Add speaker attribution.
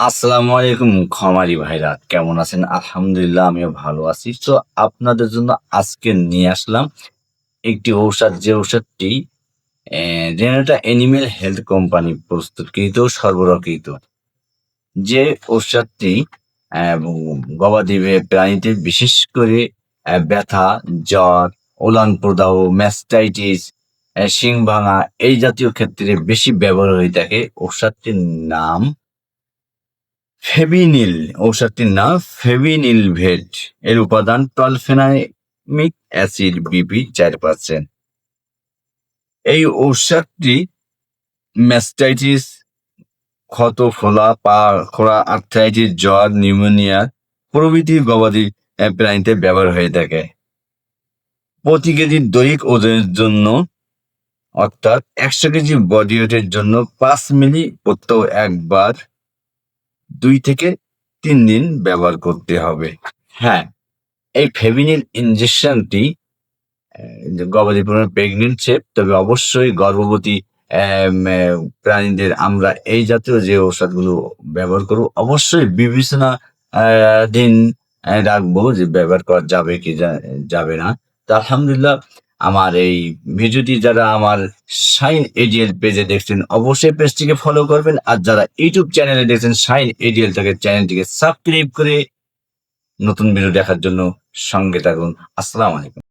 Speaker 1: আসসালামু আলাইকুম, খমারি ভাইরা। কেমন আছেন? আলহামদুলিল্লাহ, আমিও ভালো আছি। তো আপনাদের জন্য আজকে নিয়ে আসলাম একটি ঔষধ, যে ঔষধটি জেনারেটা অ্যানিমেল হেলথ কোম্পানি প্রস্তুতকৃত ও সরবরাহকৃত। যে ঔষধটি গবাদি প্রাণীতে বিশেষ করে ব্যথা, জ্বর, ওলান প্রদাহ, ম্যাস্টাইটিস শিং ভাঙা, এই জাতীয় ক্ষেত্রে বেশি ব্যবহার হয়ে থাকে ঔষধটির নাম ফেবিনিল ঔষধটির নাম ফেবিনিল ভেট। এর উপাদান টলফেনামিক অ্যাসিড, বিপি, চার পার্সেন্ট এই ঔষধটি ম্যাস্টাইটিস, ক্ষত, ফোলা, পা, খোড়া, আর্থ্রাইটিস, জ্বর, নিউমোনিয়া প্রভৃতি গবাদি প্রাণীতে ব্যবহার হয়ে থাকে। প্রতি কেজি দৈহিক ওজনের জন্য, অর্থাৎ একশো কেজি বডি ওয়েটের জন্য পাঁচ মিলি প্রত্যহ একবার দুই থেকে তিন দিন ব্যবহার করতে হবে। হ্যাঁ এই ফেভিনিল ইনজেকশনটি গবাদি পণ্য প্রেগনেন্ট সেপ, তবে অবশ্যই গর্ভবতী প্রাণীদের আমরা এই জাতীয় যে ঔষধগুলো ব্যবহার করব, অবশ্যই বিবেচনা দিন রাখব যে ব্যবহার করা যাবে কি যাবে না। তো আলহামদুলিল্লাহ আমার এই ভিডিওটি যারা আমার শাইন এডিএল পেজে দেখছেন, অবশ্যই পেজটিকে ফলো করবেন। আর যারা ইউটিউব চ্যানেলে দেখছেন শাইন এডিএল থেকে চ্যানেলটিকে সাবস্ক্রাইব করে নতুন ভিডিও দেখার জন্য সঙ্গে থাকুন। আসসালামু আলাইকুম।